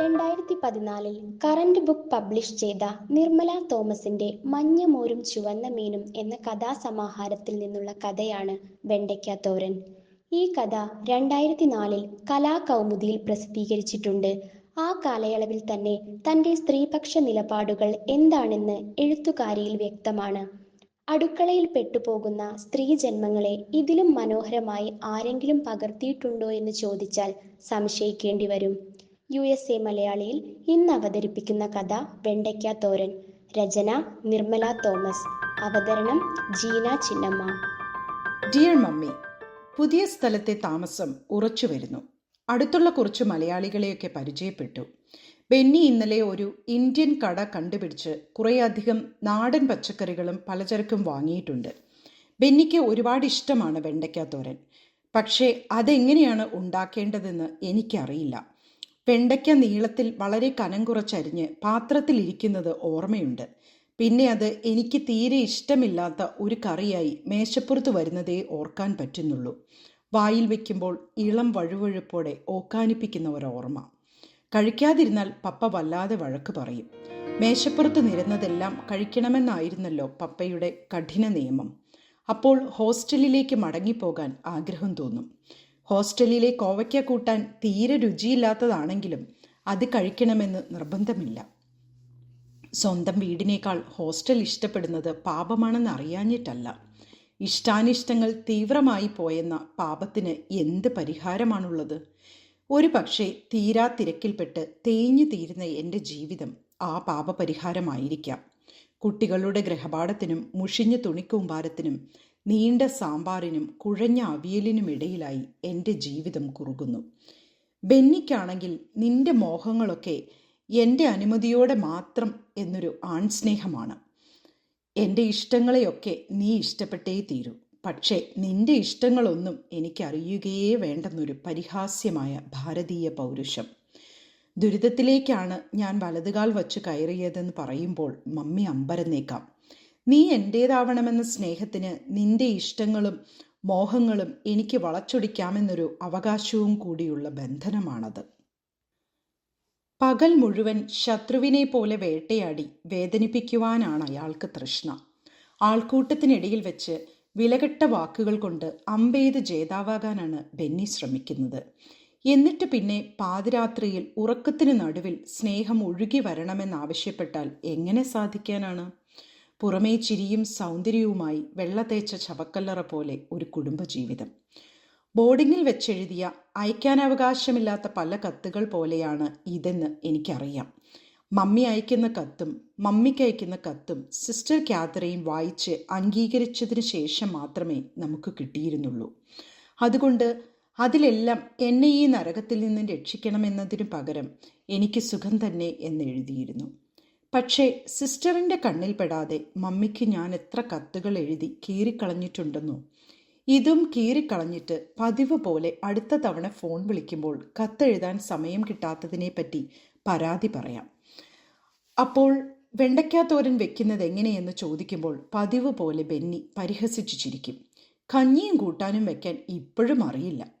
രണ്ടായിരത്തി പതിനാലിൽ current book publish ചെയ്ത നിർമ്മല തോമസിന്റെ മഞ്ഞമോരും ചുവന്ന മീനും എന്ന കഥാസമാഹാരത്തിൽ നിന്നുള്ള കഥയാണ് വെണ്ടയ്ക്ക തോരൻ. ഈ കഥ രണ്ടായിരത്തി നാലിൽ കലാകൗമുദിയിൽ പ്രസിദ്ധീകരിച്ചിട്ടുണ്ട്. ആ കാലയളവിൽ തന്നെ തന്റെ സ്ത്രീപക്ഷ നിലപാടുകൾ എന്താണെന്ന് എഴുത്തുകാരിയിൽ വ്യക്തമാണ്. അടുക്കളയിൽ പെട്ടുപോകുന്ന സ്ത്രീ ജന്മങ്ങളെ ഇതിലും മനോഹരമായി ആരെങ്കിലും പകർത്തിയിട്ടുണ്ടോ എന്ന് ചോദിച്ചാൽ സംശയിക്കേണ്ടി വരും. യു എസ് എ മലയാളിയിൽ ഇന്ന് അവതരിപ്പിക്കുന്ന കഥ വെണ്ടയ്ക്ക തോരൻ. രചന നിർമ്മല തോമസ്. അവതരണം ജീന ചിന്നമ്മ. ഡിയർ മമ്മി പുതിയ സ്ഥലത്തെ താമസം ഉറച്ചു വരുന്നു. അടുത്തുള്ള കുറച്ച് മലയാളികളെയൊക്കെ പരിചയപ്പെട്ടു. ബെന്നി ഇന്നലെ ഒരു ഇന്ത്യൻ കട കണ്ടുപിടിച്ച് കുറേയധികം നാടൻ പച്ചക്കറികളും പലചരക്കും വാങ്ങിയിട്ടുണ്ട്. ബെന്നിക്ക് ഒരുപാട് ഇഷ്ടമാണ് വെണ്ടയ്ക്ക തോരൻ. പക്ഷേ അതെങ്ങനെയാണ് ഉണ്ടാക്കേണ്ടതെന്ന് എനിക്കറിയില്ല. വെണ്ടയ്ക്ക നീളത്തിൽ വളരെ കനം കുറച്ചരിഞ്ഞ് പാത്രത്തിലിരിക്കുന്നത് ഓർമ്മയുണ്ട്. പിന്നെ അത് എനിക്ക് തീരെ ഇഷ്ടമില്ലാത്ത ഒരു കറിയായി മേശപ്പുറത്ത് വരുന്നതേ ഓർക്കാൻ പറ്റുന്നുള്ളൂ. വായിൽ വയ്ക്കുമ്പോൾ ഇളം വഴുവഴുപ്പോടെ ഓക്കാനിപ്പിക്കുന്ന ഒരോർമ്മ. കഴിക്കാതിരുന്നാൽ പപ്പ വല്ലാതെ വഴക്ക് പറയും. മേശപ്പുറത്ത് നിരുന്നതെല്ലാം കഴിക്കണമെന്നായിരുന്നല്ലോ പപ്പയുടെ കഠിന നിയമം. അപ്പോൾ ഹോസ്റ്റലിലേക്ക് മടങ്ങിപ്പോകാൻ ആഗ്രഹം തോന്നും. ഹോസ്റ്റലിലെ കോവയ്ക്ക കൂട്ടാൻ തീരെ രുചിയില്ലാത്തതാണെങ്കിലും അത് കഴിക്കണമെന്ന് നിർബന്ധമില്ല. സ്വന്തം വീടിനേക്കാൾ ഹോസ്റ്റൽ ഇഷ്ടപ്പെടുന്നത് പാപമാണെന്ന് അറിയാഞ്ഞിട്ടല്ല. ഇഷ്ടാനിഷ്ടങ്ങൾ തീവ്രമായി പോയെന്ന പാപത്തിന് എന്ത് പരിഹാരമാണുള്ളത്? ഒരു പക്ഷേ തീരാ തിരക്കിൽപ്പെട്ട് തേഞ്ഞു തീരുന്ന എന്റെ ജീവിതം ആ പാപപരിഹാരമായിരിക്കാം. കുട്ടികളുടെ ഗ്രഹപാഠത്തിനും മുഷിഞ്ഞ തുണിക്കൂമ്പാരത്തിനും നീണ്ട സാമ്പാറിനും കുഴഞ്ഞ അവിയലിനും ഇടയിലായി എന്റെ ജീവിതം കുറുകുന്നു. ബെന്നിക്കാണെങ്കിൽ നിന്റെ മോഹങ്ങളൊക്കെ എന്റെ അനുമതിയോടെ മാത്രം എന്നൊരു ആൺസ്നേഹമാണ്. എന്റെ ഇഷ്ടങ്ങളെയൊക്കെ നീ ഇഷ്ടപ്പെട്ടേ തീരൂ. പക്ഷേ നിന്റെ ഇഷ്ടങ്ങളൊന്നും എനിക്കറിയുകയേ വേണ്ടെന്നൊരു പരിഹാസ്യമായ ഭാരതീയ പൗരുഷം. ദുരിതത്തിലേക്കാണ് ഞാൻ വലതുകാൽ വച്ച് കയറിയതെന്ന് പറയുമ്പോൾ മമ്മി അമ്പരന്നേക്കാം. നീ എന്റേതാവണമെന്ന സ്നേഹത്തിന് നിന്റെ ഇഷ്ടങ്ങളും മോഹങ്ങളും എനിക്ക് വളച്ചൊടിക്കാമെന്നൊരു അവകാശവും കൂടിയുള്ള ബന്ധനമാണത്. പകൽ മുഴുവൻ ശത്രുവിനെ പോലെ വേട്ടയാടി വേദനിപ്പിക്കുവാനാണ് അയാൾക്ക് തൃഷ്ണ. ആൾക്കൂട്ടത്തിനിടയിൽ വെച്ച് വിലകെട്ട വാക്കുകൾ കൊണ്ട് അമ്പെയ്ത് ജേതാവാകാനാണ് ബെന്നി ശ്രമിക്കുന്നത്. എന്നിട്ട് പിന്നെ പാതിരാത്രിയിൽ ഉറക്കത്തിനു നടുവിൽ സ്നേഹം ഒഴുകി വരണമെന്നാവശ്യപ്പെട്ടാൽ എങ്ങനെ സാധിക്കാനാണ്? പുറമേ ചിരിയും സൗന്ദര്യവുമായി വെള്ളത്തേച്ച ചവക്കല്ലറ പോലെ ഒരു കുടുംബജീവിതം. ബോർഡിങ്ങിൽ വെച്ചെഴുതിയ അയക്കാനവകാശമില്ലാത്ത പല കത്തുകൾ പോലെയാണ് ഇതെന്ന് എനിക്കറിയാം. മമ്മി അയക്കുന്ന കത്തും മമ്മിക്ക് അയക്കുന്ന കത്തും സിസ്റ്റർ ക്യാത്രയും വായിച്ച് അംഗീകരിച്ചതിന് ശേഷം മാത്രമേ നമുക്ക് കിട്ടിയിരുന്നുള്ളൂ. അതുകൊണ്ട് അതിലെല്ലാം എന്നെ ഈ നരകത്തിൽ നിന്ന് രക്ഷിക്കണമെന്നതിനു പകരം എനിക്ക് സുഖം തന്നെ എന്നെഴുതിയിരുന്നു. പക്ഷേ സിസ്റ്ററിന്റെ കണ്ണിൽപ്പെടാതെ മമ്മിക്ക് ഞാൻ എത്ര കത്തുകൾ എഴുതി കീറിക്കളഞ്ഞിട്ടുണ്ടെന്നോ? ഇതും കീറിക്കളഞ്ഞിട്ട് പതിവ് പോലെ അടുത്ത തവണ ഫോൺ വിളിക്കുമ്പോൾ കത്തെഴുതാൻ സമയം കിട്ടാത്തതിനെപ്പറ്റി പരാതി പറയാം. അപ്പോൾ വെണ്ടയ്ക്കാത്തോരൻ വെക്കുന്നത് എങ്ങനെയെന്ന് ചോദിക്കുമ്പോൾ പതിവ് പോലെ ബെന്നി പരിഹസിച്ചു ചിരിക്കും. കഞ്ഞിയും കൂട്ടാനും വെക്കാൻ ഇപ്പോഴും അറിയില്ല.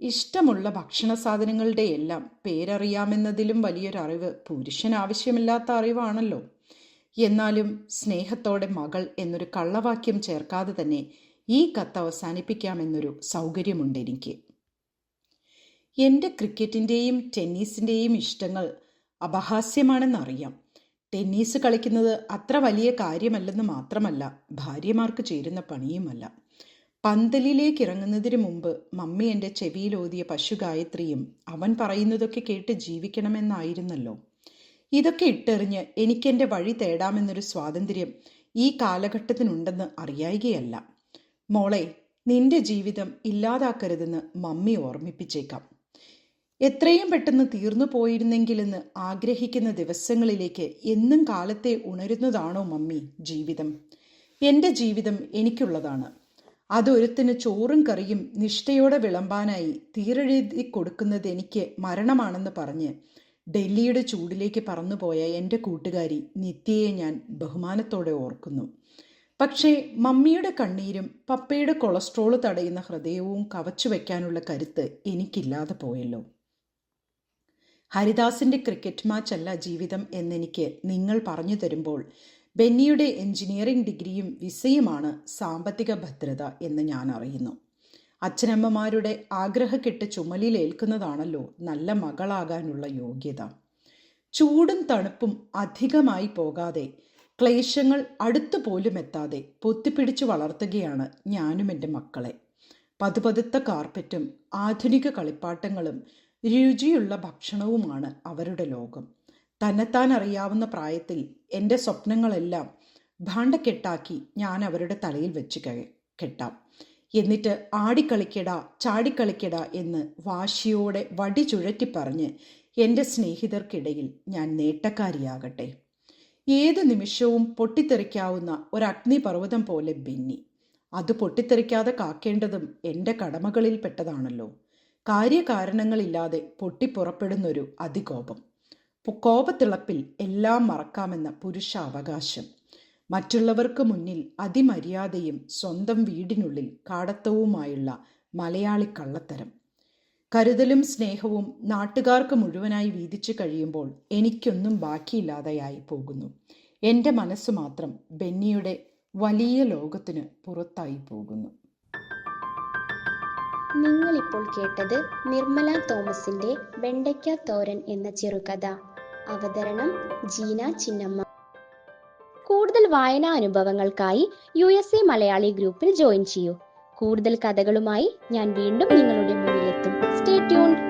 ഇഷ്ടമുള്ള ഭക്ഷണ സാധനങ്ങളുടെ എല്ലാം പേരറിയാമെന്നതിലും വലിയൊരറിവ് പുരുഷൻ ആവശ്യമില്ലാത്ത അറിവാണല്ലോ. എന്നാലും സ്നേഹത്തോടെ മകൾ എന്നൊരു കള്ളവാക്യം ചേർക്കാതെ തന്നെ ഈ കത്ത് അവസാനിപ്പിക്കാമെന്നൊരു സൗകര്യമുണ്ട് എനിക്ക്. എന്റെ ക്രിക്കറ്റിന്റെയും ടെന്നീസിന്റെയും ഇഷ്ടങ്ങൾ അപഹാസ്യമാണെന്നറിയാം. ടെന്നീസ് കളിക്കുന്നത് അത്ര വലിയ കാര്യമല്ലെന്ന് മാത്രമല്ല ഭാര്യമാർക്ക് ചേരുന്ന പണിയുമല്ല. പന്തലിലേക്ക് ഇറങ്ങുന്നതിന് മുമ്പ് മമ്മി എന്റെ ചെവിയിലോതിയ പശു ഗായത്രിയും അവൻ പറയുന്നതൊക്കെ കേട്ട് ജീവിക്കണമെന്നായിരുന്നല്ലോ. ഇതൊക്കെ ഇട്ടെറിഞ്ഞ് എനിക്കെന്റെ വഴി തേടാമെന്നൊരു സ്വാതന്ത്ര്യം ഈ കാലഘട്ടത്തിനുണ്ടെന്ന് അറിയായികയല്ല. മോളെ നിന്റെ ജീവിതം ഇല്ലാതാക്കരുതെന്ന് മമ്മി ഓർമ്മിപ്പിച്ചേക്കാം. എത്രയും പെട്ടെന്ന് തീർന്നു പോയിരുന്നെങ്കിലെന്ന് ആഗ്രഹിക്കുന്ന ദിവസങ്ങളിലേക്ക് എന്നും കാലത്തെ ഉണരുന്നതാണോ മമ്മി ജീവിതം? എന്റെ ജീവിതം എനിക്കുള്ളതാണ്. അതൊരുത്തിന് ചോറും കറിയും നിഷ്ഠയോടെ വിളമ്പാനായി തീരെഴുതി കൊടുക്കുന്നത് എനിക്ക് മരണമാണെന്ന് പറഞ്ഞ് ഡൽഹിയുടെ ചൂടിലേക്ക് പറന്നുപോയ എന്റെ കൂട്ടുകാരി നിത്യയെ ഞാൻ ബഹുമാനത്തോടെ ഓർക്കുന്നു. പക്ഷേ മമ്മിയുടെ കണ്ണീരും പപ്പയുടെ കൊളസ്ട്രോൾ തടയുന്ന ഹൃദയവും കവച്ചു വയ്ക്കാനുള്ള കരുത്ത് എനിക്കില്ലാതെ പോയല്ലോ. ഹരിദാസിന്റെ ക്രിക്കറ്റ് മാച്ചല്ല ജീവിതം എന്നെനിക്ക് നിങ്ങൾ പറഞ്ഞു തരുമ്പോൾ ബെന്നിയുടെ എഞ്ചിനീയറിംഗ് ഡിഗ്രിയും വിസയുമാണ് സാമ്പത്തിക ഭദ്രത എന്ന് ഞാൻ അറിയുന്നു. അച്ഛനമ്മമാരുടെ ആഗ്രഹക്കെട്ട് ചുമലിലേൽക്കുന്നതാണല്ലോ നല്ല മകളാകാനുള്ള യോഗ്യത. ചൂടും തണുപ്പും അധികമായി പോകാതെ ക്ലേശങ്ങൾ അടുത്തു പോലും എത്താതെ പൊത്തിപ്പിടിച്ചു വളർത്തുകയാണ് ഞാനും എന്റെ മക്കളെ. പതുപതുത്ത കാർപ്പറ്റും ആധുനിക കളിപ്പാട്ടങ്ങളും രുചിയുള്ള ഭക്ഷണവുമാണ് അവരുടെ ലോകം. തന്നെത്താൻ അറിയാവുന്ന പ്രായത്തിൽ എന്റെ സ്വപ്നങ്ങളെല്ലാം ഭാണ്ഡക്കെട്ടാക്കി ഞാൻ അവരുടെ തലയിൽ വെച്ച് കെട്ടാം. എന്നിട്ട് ആടിക്കളിക്കടാ ചാടിക്കളിക്കടാ എന്ന് വാശിയോടെ വടി ചുഴറ്റി പറഞ്ഞ് എന്റെ സ്നേഹിതർക്കിടയിൽ ഞാൻ നേട്ടക്കാരിയാകട്ടെ. ഏത് നിമിഷവും പൊട്ടിത്തെറിക്കാവുന്ന ഒരു അഗ്നിപർവതം പോലെ ബെന്നി. അത് പൊട്ടിത്തെറിക്കാതെ കാക്കേണ്ടതും എന്റെ കടമകളിൽപ്പെട്ടതാണല്ലോ. കാര്യകാരണങ്ങളില്ലാതെ പൊട്ടിപ്പുറപ്പെടുന്നൊരു അതികോപം. കോപത്തിളപ്പിൽ എല്ലാം മറക്കാമെന്ന പുരുഷാവകാശം. മറ്റുള്ളവർക്ക് മുന്നിൽ അതിമര്യാദയും സ്വന്തം വീടിനുള്ളിൽ കാടത്തവുമായുള്ള മലയാളി കള്ളത്തരം. കരുതലും സ്നേഹവും നാട്ടുകാർക്ക് മുഴുവനായി വീതിച്ചു കഴിയുമ്പോൾ എനിക്കൊന്നും ബാക്കിയില്ലാതെയായി പോകുന്നു. എന്റെ മനസ്സ് മാത്രം ബെന്നിയുടെ വലിയ ലോകത്തിന് പുറത്തായി പോകുന്നു. നിങ്ങളിപ്പോൾ കേട്ടത് നിർമ്മല തോമസിന്റെ വെണ്ടയ്ക്ക തോരൻ എന്ന ചെറുകഥ. അവതരണം ജീന ചിന്നമ്മ. കൂടുതൽ വായനാ അനുഭവങ്ങൾക്കായി യു എസ് എ മലയാളി ഗ്രൂപ്പിൽ ജോയിൻ ചെയ്യൂ. കൂടുതൽ കഥകളുമായി ഞാൻ വീണ്ടും നിങ്ങളുടെ മുന്നിലെത്തും. Stay tune